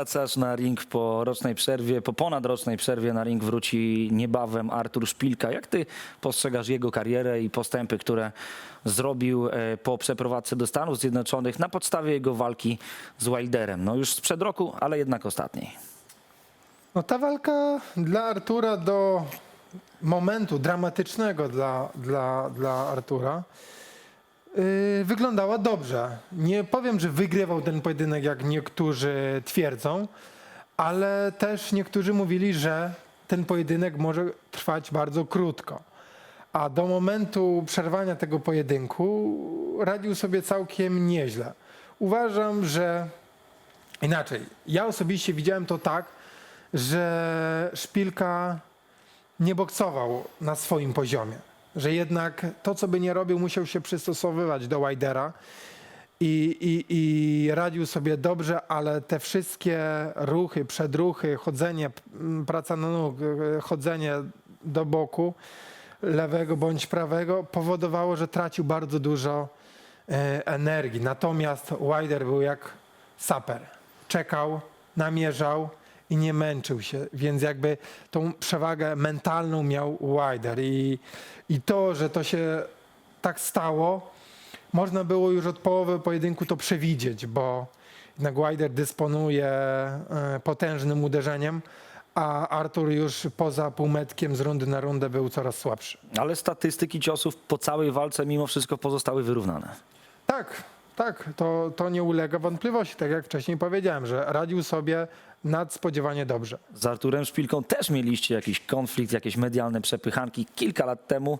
wracasz na ring po rocznej przerwie, po ponadrocznej przerwie na ring wróci niebawem Artur Szpilka. Jak ty postrzegasz jego karierę i postępy, które zrobił e, po przeprowadzce do Stanów Zjednoczonych na podstawie jego walki z Wilderem? No już sprzed roku, ale jednak ostatniej. No ta walka dla Artura do momentu dramatycznego dla, dla, dla Artura yy, wyglądała dobrze. Nie powiem, że wygrywał ten pojedynek, jak niektórzy twierdzą, ale też niektórzy mówili, że ten pojedynek może trwać bardzo krótko. A do momentu przerwania tego pojedynku radził sobie całkiem nieźle. Uważam, że Inaczej, ja osobiście widziałem to tak, że Szpilka nie boksował na swoim poziomie. Że jednak to, co by nie robił, musiał się przystosowywać do Widera i, i, i radził sobie dobrze, ale te wszystkie ruchy, przedruchy, chodzenie, praca na nóg, e, chodzenie do boku lewego bądź prawego powodowało, że tracił bardzo dużo e, energii. Natomiast Wider był jak saper. Czekał, namierzał i nie męczył się, więc jakby tą przewagę mentalną miał Wider i, i to, że to się tak stało, można było już od połowy pojedynku to przewidzieć, bo jednak Wider dysponuje e, potężnym uderzeniem, a Artur już poza półmetkiem z rundy na rundę był coraz słabszy. Ale statystyki ciosów po całej walce mimo wszystko pozostały wyrównane. Tak, tak, to, to nie ulega wątpliwości. Tak jak wcześniej powiedziałem, że radził sobie nadspodziewanie dobrze. Z Arturem Szpilką też mieliście jakiś konflikt, jakieś medialne przepychanki kilka lat temu,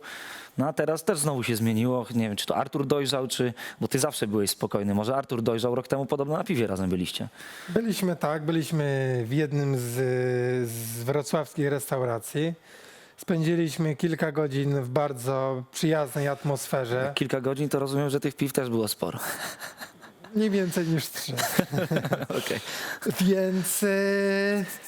no a teraz też znowu się zmieniło. Nie wiem, czy to Artur dojrzał, czy... Bo ty zawsze byłeś spokojny. Może Artur dojrzał rok temu, podobno na piwie razem byliście. Byliśmy tak, byliśmy w jednym z, z wrocławskich restauracji. Spędziliśmy kilka godzin w bardzo przyjaznej atmosferze. Kilka godzin, to rozumiem, że tych piw też było sporo. Nie więcej niż trzy. Okej. Więc, e,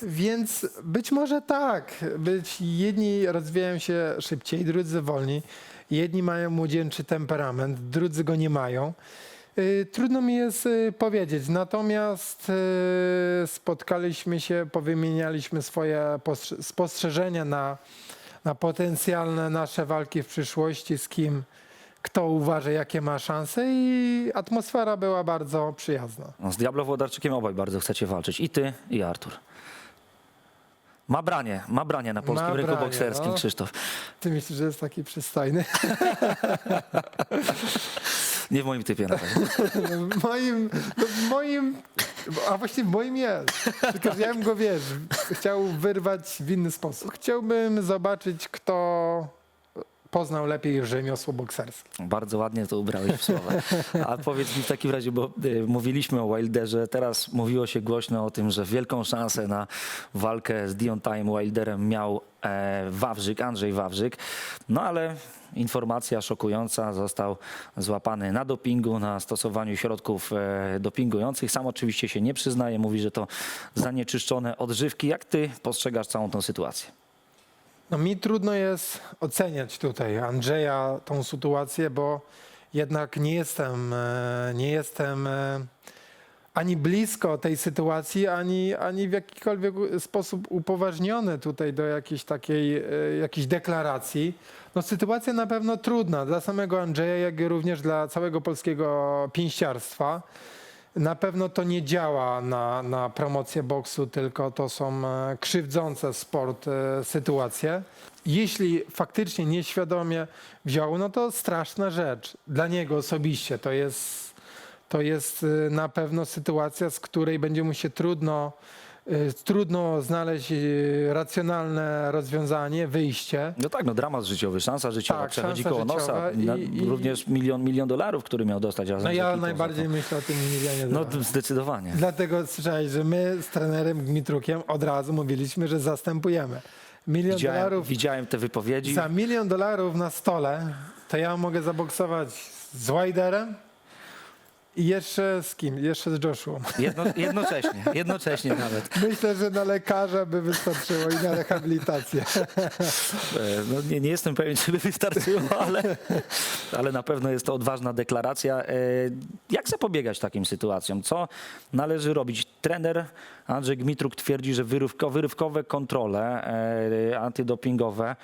więc być może tak. Być jedni rozwijają się szybciej, drudzy wolniej. Jedni mają młodzieńczy temperament, drudzy go nie mają. E, Trudno mi jest e, powiedzieć. Natomiast spotkaliśmy się, powymienialiśmy swoje postrze- spostrzeżenia na, na potencjalne nasze walki w przyszłości, z kim kto uważa, jakie ma szanse i atmosfera była bardzo przyjazna. No, z Diablo Włodarczykiem obaj bardzo chcecie walczyć. I ty, i Artur. Ma branie, ma branie na polskim Ma rynku branie, bokserskim, no. Krzysztof. Ty myślisz, że jest taki przystojny? Nie w moim typie na razie. No w moim, no w moim, a właściwie w moim jest. Tylko, ja bym go, wiesz, chciał wyrwać w inny sposób. Chciałbym zobaczyć, kto poznał lepiej rzemiosło bokserskie. Bardzo ładnie to ubrałeś w słowa. A powiedz mi w takim razie, bo y, mówiliśmy o Wilderze, teraz mówiło się głośno o tym, że wielką szansę na walkę z Dion Time Wilderem miał e, Wawrzyk, Andrzej Wawrzyk. No ale informacja szokująca, został złapany na dopingu, na stosowaniu środków e, dopingujących. Sam oczywiście się nie przyznaje, mówi, że to zanieczyszczone odżywki. Jak ty postrzegasz całą tą sytuację? No mi trudno jest oceniać tutaj Andrzeja tą sytuację, bo jednak nie jestem, e, nie jestem e, ani blisko tej sytuacji, ani, ani w jakikolwiek sposób upoważniony tutaj do jakiejś takiej e, jakiejś deklaracji. No sytuacja na pewno trudna dla samego Andrzeja, jak i również dla całego polskiego pięściarstwa. Na pewno to nie działa na, na promocję boksu, tylko to są e, krzywdzące sport e, sytuacje. Jeśli faktycznie nieświadomie wziął, no to straszna rzecz. Dla niego osobiście to jest, to jest e, na pewno sytuacja, z której będzie mu się trudno, trudno znaleźć e, racjonalne rozwiązanie, wyjście. No tak, no dramat życiowy, szansa życiowa, Tak, przechodzi szansa koło nosa. i- i- również milion, milion dolarów, który miał dostać razem No ja najbardziej to. myślę o tym milionie No dolarów. zdecydowanie. Dlatego słyszałeś, że my z trenerem Gmitrukiem od razu mówiliśmy, że zastępujemy. Milion Widziałem, dolarów widziałem te wypowiedzi. za milion dolarów na stole, to ja mogę zaboksować z Widerem, I jeszcze z kim? Jeszcze z Joshua. Jedno, jednocześnie, jednocześnie nawet. Myślę, że na lekarza by wystarczyło i na rehabilitację. E, No, nie, nie jestem pewien, czy by wystarczyło, ale, ale na pewno jest to odważna deklaracja. E, Jak zapobiegać takim sytuacjom? Co należy robić? Trener Andrzej Gmitruk twierdzi, że wyrywko, wyrywkowe kontrole e, antydopingowe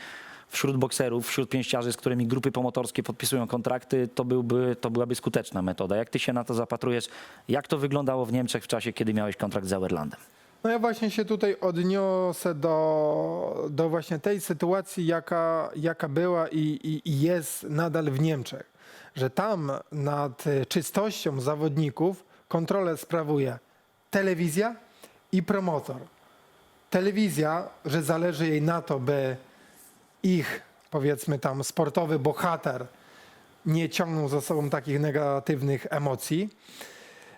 wśród bokserów, wśród pięściarzy, z którymi grupy pomotorskie podpisują kontrakty, to, byłby, to byłaby skuteczna metoda. Jak ty się na to zapatrujesz? Jak to wyglądało w Niemczech w czasie, kiedy miałeś kontrakt z Sauerlandem? No ja właśnie się tutaj odniosę do, do właśnie tej sytuacji, jaka, jaka była i, i, i jest nadal w Niemczech. Że tam nad czystością zawodników kontrolę sprawuje telewizja i promotor. Telewizja, że zależy jej na to, by ich, powiedzmy tam, sportowy bohater nie ciągnął za sobą takich negatywnych emocji.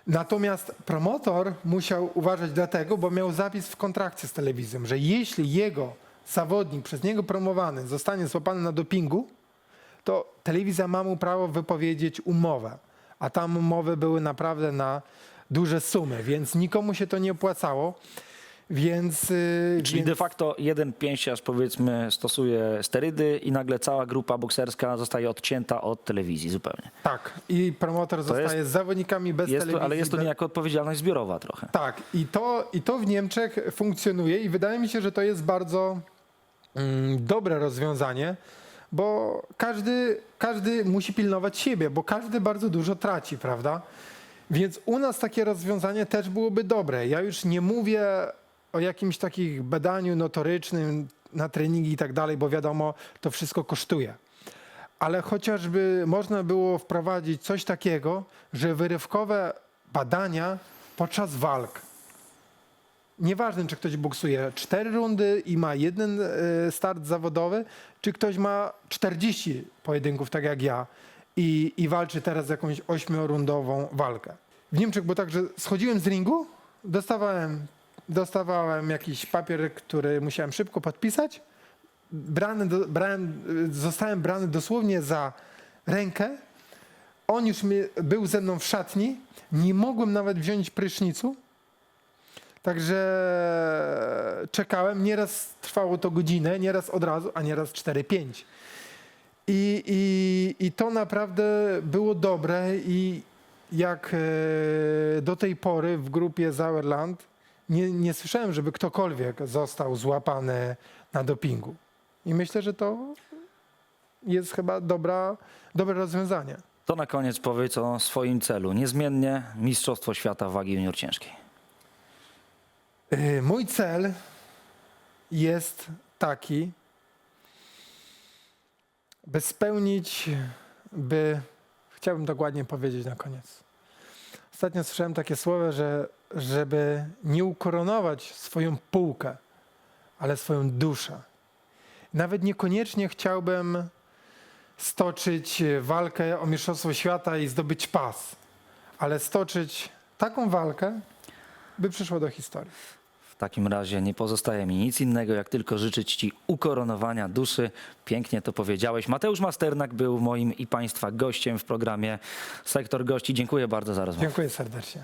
Natomiast promotor musiał uważać dlatego, bo miał zapis w kontrakcie z telewizją, że jeśli jego zawodnik przez niego promowany zostanie złapany na dopingu, to telewizja ma mu prawo wypowiedzieć umowę. A tam umowy były naprawdę na duże sumy, więc nikomu się to nie opłacało. Więc, yy, Czyli więc de facto jeden pięściarz powiedzmy stosuje sterydy i nagle cała grupa bokserska zostaje odcięta od telewizji zupełnie. tak, i promotor zostaje z zawodnikami bez Jest telewizji. to, ale jest to niejako odpowiedzialność zbiorowa trochę. Tak, i to, i to w Niemczech funkcjonuje i wydaje mi się, że to jest bardzo mm, dobre rozwiązanie, bo każdy, każdy musi pilnować siebie, bo każdy bardzo dużo traci, prawda? Więc u nas takie rozwiązanie też byłoby dobre. Ja już nie mówię o jakimś takich badaniu notorycznym na treningi i tak dalej, bo wiadomo, to wszystko kosztuje. Ale chociażby można było wprowadzić coś takiego, że wyrywkowe badania podczas walk. Nieważne, czy ktoś boksuje cztery rundy i ma jeden e, start zawodowy, czy ktoś ma 40 pojedynków, tak jak ja, i, i walczy teraz jakąś ośmiorundową walkę. W Niemczech było tak, że schodziłem z ringu, dostawałem, dostawałem jakiś papier, który musiałem szybko podpisać, brany do, brałem, zostałem brany dosłownie za rękę. On już mi, był ze mną w szatni. Nie mogłem nawet wziąć prysznicu. Także czekałem. Nieraz trwało to godzinę, nieraz od razu, a nieraz 4-5. I, i, I to naprawdę było dobre i jak e, do tej pory w grupie Sauerland nie, nie słyszałem, żeby ktokolwiek został złapany na dopingu. I myślę, że to jest chyba dobra, dobre rozwiązanie. To na koniec powiedz o swoim celu. Niezmiennie Mistrzostwo Świata wagi junior ciężkiej. Y, Mój cel jest taki, by spełnić, by. Chciałbym dokładnie powiedzieć na koniec. Ostatnio słyszałem takie słowa, że żeby nie ukoronować swoją półkę, ale swoją duszę. Nawet niekoniecznie chciałbym stoczyć walkę o Mistrzostwo Świata i zdobyć pas, ale stoczyć taką walkę, by przyszło do historii. W takim razie nie pozostaje mi nic innego, jak tylko życzyć Ci ukoronowania duszy. Pięknie to powiedziałeś. Mateusz Masternak był moim i Państwa gościem w programie Sektor Gości. Dziękuję bardzo za rozmowę. Dziękuję serdecznie.